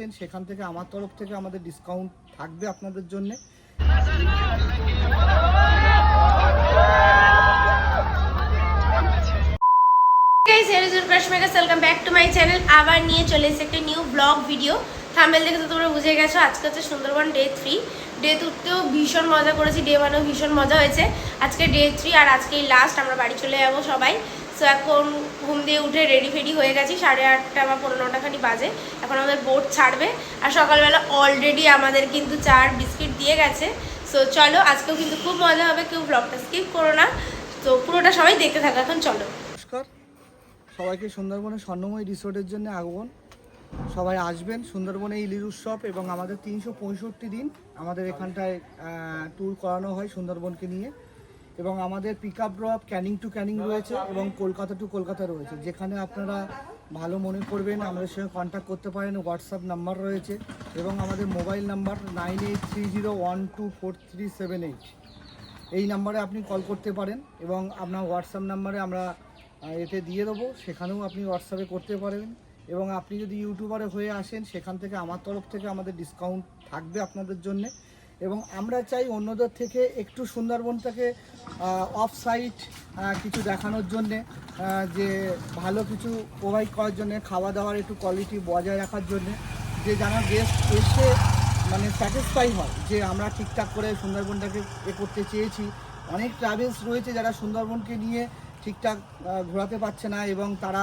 আসেন সেখান থেকে আমার তরফ থেকে আমাদের ডিসকাউন্ট থাকবে আপনাদের জন্য। Back to my channel. আবার নিয়ে চলে এসেছি একটা নিউ ব্লগ ভিডিও থাম্বেল দেখে তো তোমরা বুঝে গেছো, আজকে হচ্ছে সুন্দরবন ডে থ্রি ডে টুতেও ভীষণ মজা করেছি ডে ওয়ানেও ভীষণ মজা হয়েছে। আজকে ডে থ্রি আর আজকেই লাস্ট আমরা বাড়ি চলে যাব সবাই। সো এখন ঘুম দিয়ে উঠে রেডি ফেডি হয়ে গেছি, সাড়ে আটটা বা পনেরো খানি বাজে। এখন আমাদের বোট ছাড়বে। আর সকালবেলা অলরেডি আমাদের কিন্তু চার বিস্কিট দিয়ে গেছে। সো চলো, আজকেও কিন্তু খুব মজা হবে, কেউ ব্লগটা স্কিপ করো না। তো পুরোটা সবাই দেখতে থাকো, এখন চলো। নমস্কার। সবাইকে সুন্দরবনে স্বর্ণময় রিসোর্টের জন্য আগমন। সবাই আসবেন সুন্দরবনে ইলির উৎসব এবং আমাদের তিনশো পঁয়ষট্টি দিন আমাদের এখানটায় ট্যুর করানো হয় সুন্দরবনকে নিয়ে। এবং আমাদের pick up drop Canning to Canning রয়েছে এবং কলকাতা টু কলকাতা রয়েছে। যেখানে আপনারা ভালো মনে করবেন, আমাদের সঙ্গে কন্ট্যাক্ট করতে পারেন হোয়াটসঅ্যাপ নাম্বার রয়েছে এবং আমাদের mobile number nine eight three zero one two four three seven eight এই নাম্বারে আপনি কল করতে পারেন এবং আপনার হোয়াটসঅ্যাপ নাম্বারে আমরা এতে দিয়ে দেবো। সেখানেও আপনি হোয়াটসঅ্যাপে করতে পারবেন এবং আপনি যদি ইউটিউবারে হয়ে আসেন, সেখান থেকে আমার তরফ থেকে আমাদের ডিসকাউন্ট থাকবে আপনাদের জন্য। এবং আমরা চাই অন্যদের থেকে একটু সুন্দরবনটাকে অফ সাইট কিছু দেখানোর জন্যে যে ভালো কিছু প্রোভাইড করার জন্যে খাওয়া দাওয়ার একটু কোয়ালিটি বজায় রাখার জন্যে, যে যেন গেস্ট এসে মানে স্যাটিসফাই হয় যে আমরা ঠিকঠাক করে সুন্দরবনটাকে এ করতে চেয়েছি। অনেক ট্রাভেলস রয়েছে যারা সুন্দরবনকে নিয়ে ঠিকঠাক ঘোরাতে পারছে না এবং তারা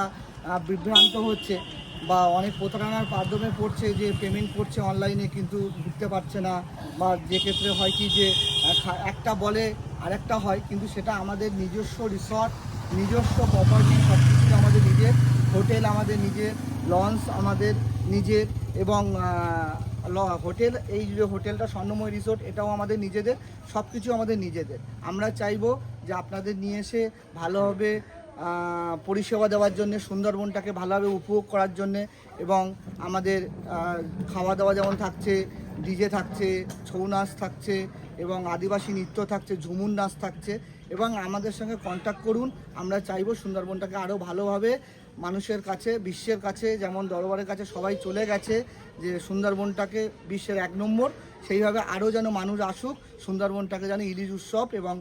বিভ্রান্ত হচ্ছে। বা অনেক প্রতারণার মাধ্যমে পড়ছে, যে পেমেন্ট করছে অনলাইনে কিন্তু ঢুকতে পারছে না। বা যে ক্ষেত্রে হয় কি যে একটা বলে আরেকটা হয়, কিন্তু সেটা আমাদের নিজস্ব রিসর্ট নিজস্ব প্রপার্টি সব কিছু আমাদের নিজের। হোটেল আমাদের নিজের লঞ্চ আমাদের নিজের এবং হোটেল, এই যে হোটেলটা স্বর্ণময় রিসোর্ট এটাও আমাদের নিজেদের সব কিছু আমাদের নিজেদের। আমরা চাইব যে আপনাদের নিয়ে এসে ভালোভাবে পরিষেবা দেওয়ার জন্য, সুন্দরবনটাকে ভালোভাবে উপভোগ করার জন্য এবং আমাদের খাওয়া দাওয়া যেমন থাকছে, ডিজে থাকছে, ছৌ নাচ থাকছে এবং আদিবাসী নৃত্য থাকছে, ঝুমুর নাচ থাকছে এবং আমাদের সঙ্গে কন্ট্যাক্ট করুন। আমরা চাইব সুন্দরবনটাকে আরও ভালোভাবে মানুষের কাছে, বিশ্বের কাছে, যেমন দরবারের কাছে সবাই চলে গেছে, যে সুন্দরবনটাকে বিশ্বের এক নম্বর। সেইভাবে আরও যেন মানুষ আসুক, সুন্দরবনটাকে যেন ইলিশ উৎসব এবং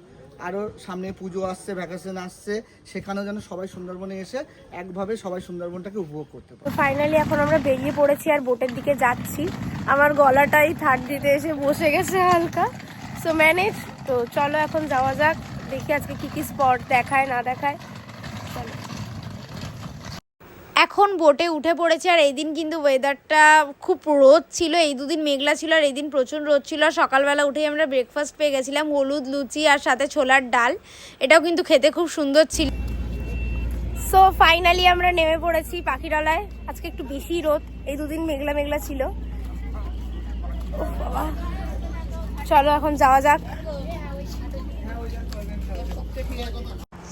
আরও সামনে পুজো আসছে ভ্যাকেশন আসছে, সেখানেও যেন সবাই সুন্দরবনে এসে একভাবে সবাই সুন্দরবনটাকে উপভোগ করতে পারে। ফাইনালি এখন আমরা বেরিয়ে পড়েছি আর বোটের দিকে যাচ্ছি। আমার গলাটাই থার্ড দিতে এসে বসে গেছে হালকা। সো ম্যানেজ তো চলো এখন যাওয়া যাক, দেখি আজকে কি কি স্পট দেখায়, না দেখায় চলো এখন বোটে উঠে পড়েছে আর এই দিন কিন্তু ওয়েদারটা খুব রোদ ছিল। এই দুদিন মেঘলা ছিল আর এই দিন প্রচুর রোদ ছিল। আর সকালবেলা উঠেই আমরা ব্রেকফাস্ট পেয়ে গেছিলাম হলুদ, লুচি আর সাথে ছোলার ডাল। এটাও কিন্তু খেতে খুব সুন্দর ছিল। সো ফাইনালি আমরা নেমে পড়েছি পাখিরালয়। আজকে একটু বেশি রোদ, এই দুদিন মেঘলা মেঘলা ছিল। চলো এখন যাওয়া যাক।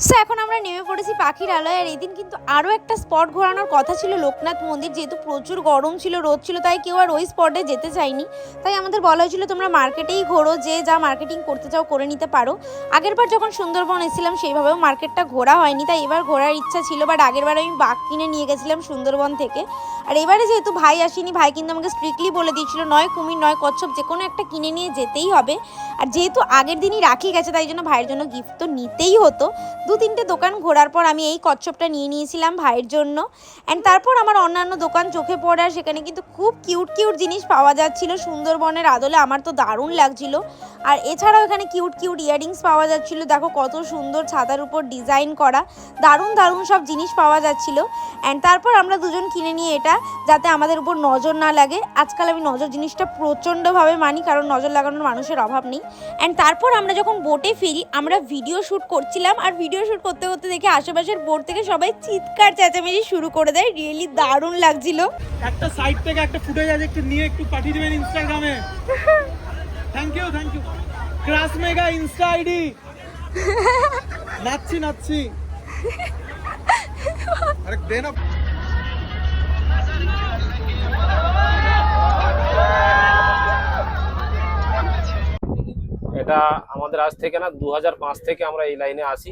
সো এখন আমরা নেমে পড়েছি পাখির আলয়, আর এদিন কিন্তু আরও একটা স্পট ঘোরানোর কথা ছিল লোকনাথ মন্দির। যেহেতু প্রচুর গরম ছিল, রোদ ছিল, তাই কেউ আর ওই স্পটে যেতে চায়নি। তাই আমাদের বলা হয়েছিল, তোমরা মার্কেটেই ঘোরো, যে যা মার্কেটিং করতে চাও করে নিতে পারো। আগেরবার যখন সুন্দরবন এসেছিলাম, সেইভাবেও মার্কেটটা ঘোরা হয়নি। তাই এবার ঘোরার ইচ্ছা ছিল বাট আগেরবার আমি বাঘ কিনে নিয়ে গেছিলাম সুন্দরবন থেকে। আর এবারে যেহেতু ভাই আসেনি, ভাই কিন্তু আমাকে স্ট্রিক্টলি বলে দিয়েছিল, নয় কুমির, নয় কচ্ছপ, যে কোনো একটা কিনে নিয়ে যেতেই হবে। আর যেহেতু আগের দিনই রাখি গেছে, তাই জন্য ভাইয়ের জন্য গিফট তো নিতেই হতো। দু তিনটে দোকান ঘোরার পর আমি এই কচ্ছপটা নিয়ে নিয়েছিলাম ভাইয়ের জন্য। অ্যান্ড তারপর আমার অন্যান্য দোকান চোখে পড়ে, আর সেখানে কিন্তু খুব কিউট কিউট জিনিস পাওয়া যাচ্ছিল। সুন্দরবনের আদলে আমার তো দারুণ লাগছিল। আর এছাড়াও এখানে কিউট কিউট ইয়াররিংস পাওয়া যাচ্ছিল। দেখো কত সুন্দর ছাতার উপর ডিজাইন করা, দারুণ দারুণ সব জিনিস পাওয়া যাচ্ছিল। অ্যান্ড তারপর আমরা দুজন কিনে নিয়ে এটা যাতে আমাদের উপর নজর না লাগে। আজকাল আমি নজর জিনিসটা প্রচণ্ডভাবে মানি কারণ নজর লাগানোর মানুষের অভাব নেই। অ্যান্ড তারপর আমরা যখন বোটে ফিরি আমরা ভিডিও শ্যুট করছিলাম আর ভিডিও শ্যুট করতে করতে দেখি আশেপাশের বোট থেকে সবাই চিৎকার চেঁচামেচি শুরু করে দেয়। রিয়েলি দারুণ লাগছিল। একটা সাইড থেকে একটা ফুটেজ আছে একটু নিয়ে একটু পাঠিয়ে দেবেন ইনস্টাগ্রামে thank you thank you class mega insta ID নাচছি নাচছি। আরে দে এটা আমাদের আজ থেকে না দু হাজার পাঁচ থেকে আমরা এই লাইনে আসি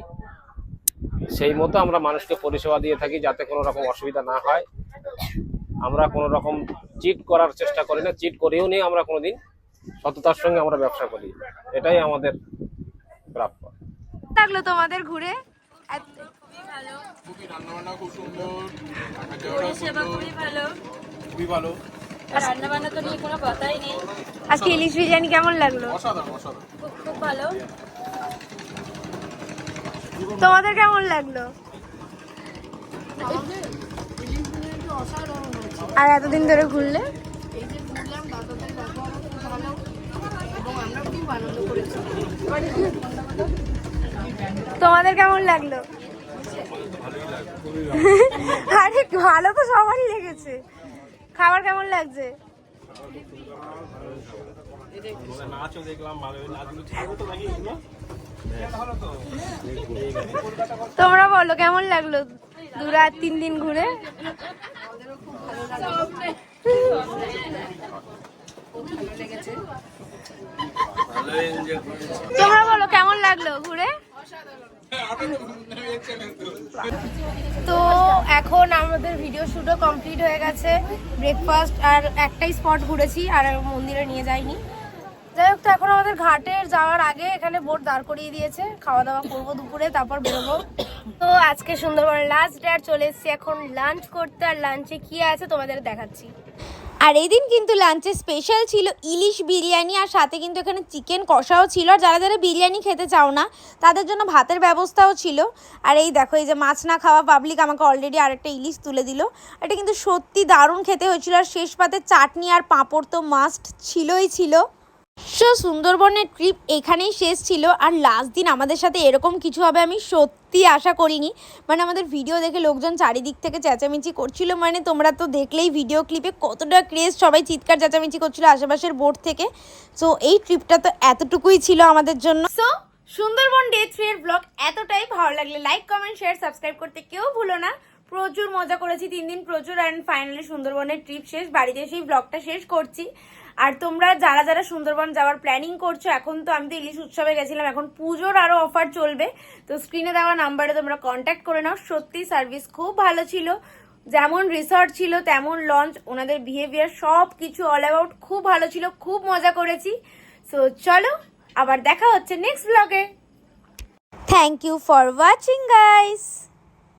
সেই মতো আমরা মানুষকে পরিষেবা দিয়ে থাকি যাতে কোনো রকম অসুবিধা না হয়। আমরা কোনো রকম চিট করার চেষ্টা করি না চিট করিও নি আমরা কোনো দিন সততার সঙ্গে আমরা ব্যবসা করি। এটাই আমাদের প্রাপ্য। লাগল তোমাদের ঘুরে? খুবই ভালো। খুবই ভালো। রান্না বান্না তো নিয়ে কোনো কথাই নেই। আজকে ইলিশ বিরিয়ানি কেমন লাগল? অসাধারণ অসাধারণ। খুব খুব ভালো। তোমাদের কেমন লাগল? আর এতদিন ধরে ঘুরলে? তোমাদের কেমন লাগল। আরে ভালো তো সবারই লেগেছে। খাবার কেমন লাগছে? তোমরা বলো কেমন লাগল দু রাত তিন দিন ঘুরে? তোমরা বলো, কেমন লাগল ঘুরে? তো এখন আমাদের ভিডিও শুটও কমপ্লিট হয়ে গেছে ব্রেকফাস্ট আর একটাই স্পট ঘুরেছি, আর মন্দিরে নিয়ে যাইনি। যাই হোক, তো এখন আমাদের ঘাটের যাওয়ার আগে এখানে বোট দাঁড় করিয়ে দিয়েছে খাওয়া দাওয়া করব দুপুরে, তারপর বেরোবো। তো আজকে সুন্দরবনের লাস্ট ডে চলে এসেছি এখন লাঞ্চ করতে, আর লাঞ্চে কি আছে তোমাদের দেখাচ্ছি। আর এই দিন কিন্তু লাঞ্চে স্পেশাল ছিল ইলিশ বিরিয়ানি আর সাথে কিন্তু এখানে চিকেন কষাও ছিল। আর যারা যারা বিরিয়ানি খেতে চাও না, তাদের জন্য ভাতের ব্যবস্থাও ছিল। আর এই দেখো, এই যে মাছ না খাওয়া পাবলিক আমাকে অলরেডি আরেকটা ইলিশ তুলে দিল। এটা কিন্তু সত্যি দারুণ খেতে হয়েছিল। আর শেষ পাতে চাটনি আর পাঁপড় তো মাস্ট ছিলই ছিল। সো সুন্দরবনের ট্রিপ এখানেই শেষ ছিল। আর লাস্ট দিন আমাদের সাথে এরকম কিছু হবে আমি সত্যি আশা করিনি। মানে আমাদের ভিডিও দেখে লোকজন চারিদিক থেকে চেঁচামেচি করছিল। মানে তোমরা তো দেখলেই ভিডিও ক্লিপে কতটা ক্রেজ সবাই চিৎকার চেঁচামেচি করছিল আশেপাশের বোর্ড থেকে। সো এই ট্রিপটা তো এতটুকুই ছিল আমাদের জন্য। সো সুন্দরবন ডে থ্রি এর ব্লগ এতটাই ভালো লাগলে লাইক কমেন্ট শেয়ার সাবস্ক্রাইব করতে কেউ ভুলো না। প্রচুর মজা করেছি, তিন দিন প্রচুর অ্যান্ড ফাইনালি সুন্দরবনের ট্রিপ শেষ, বাড়িতে এসেই ব্লগটা শেষ করছি। আর তোমরা যারা যারা সুন্দরবন যাওয়ার প্ল্যানিং করছ, এখন তো আমি তো ইলিশ উৎসবে গেছিলাম, এখন পুজোর আরও অফার চলবে। তো স্ক্রিনে দেওয়া নাম্বারে তোমরা কন্ট্যাক্ট করে নাও, সত্যি সার্ভিস খুব ভালো ছিল। যেমন রিসর্ট ছিল, তেমন লঞ্চ ওনাদের বিহেভিয়ার সব কিছু অল অ্যাবাউট খুব ভালো ছিল, খুব মজা করেছি। সো চলো, আবার দেখা হচ্ছে নেক্সট ব্লগে thank you for watching guys